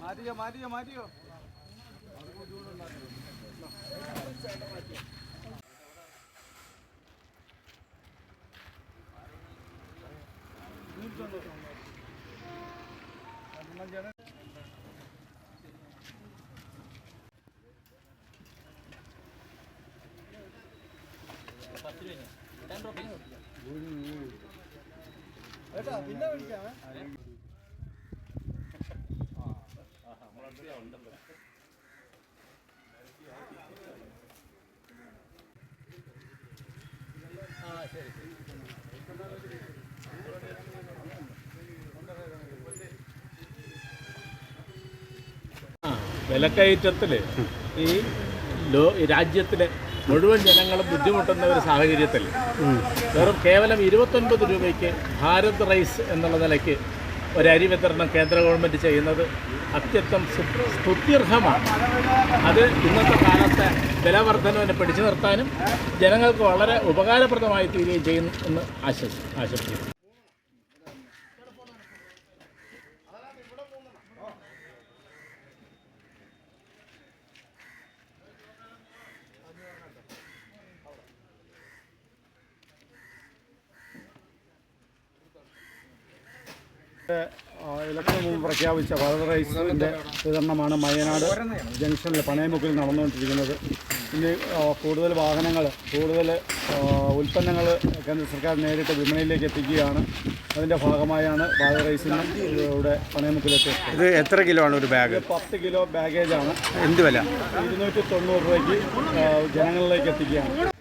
മാറ്റിയോ മാറ്റിയോ മാറ്റിയോ? ഏട്ടാ വിലക്കയറ്റത്തിൽ ഈ ലോ രാജ്യത്തിലെ മുഴുവൻ ജനങ്ങളും ബുദ്ധിമുട്ടുന്ന ഒരു സാഹചര്യത്തിൽ വെറും കേവലം ഇരുപത്തൊൻപത് രൂപയ്ക്ക് ഭാരത് റൈസ് എന്നുള്ള നിലയ്ക്ക് ഒരു അരി വിതരണം കേന്ദ്ര ഗവൺമെന്റ് ചെയ്യുന്നത് അത്യന്തം സ്തുത്യർഹമാണ്. അത് ഇന്നത്തെ കാലത്തെ വിലവർദ്ധനവിനെ പിടിച്ചു നിർത്താനും ജനങ്ങൾക്ക് വളരെ ഉപകാരപ്രദമായി തീരുകയും ചെയ്യുന്നു എന്ന് ആശംസ ആശംസിക്കുന്നു. ഇലക്ഷൻ മുമ്പ് പ്രഖ്യാപിച്ച ഭാരത് റൈസിന്റെ വിതരണമാണ് മയനാട് ജംഗ്ഷനിൽ പണയമുക്കിൽ നടന്നുകൊണ്ടിരിക്കുന്നത്. ഇനി കൂടുതൽ വാഹനങ്ങൾ കൂടുതൽ ഉൽപ്പന്നങ്ങൾ കേന്ദ്ര സർക്കാർ നേരിട്ട് വിപണിയിലേക്ക് എത്തിക്കുകയാണ്. അതിന്റെ ഭാഗമായാണ് ഭാരത് റൈസിന് ഇവിടെ പണയമുക്കിലെത്തിയത്. ഇത് എത്ര കിലോ ആണ് ഒരു ബാഗ്? പത്ത് കിലോ ബാഗേജാണ്. എന്ത് വില? ഇരുന്നൂറ്റി തൊണ്ണൂറ് രൂപയ്ക്ക് ജനങ്ങളിലേക്ക് എത്തിക്കുകയാണ്.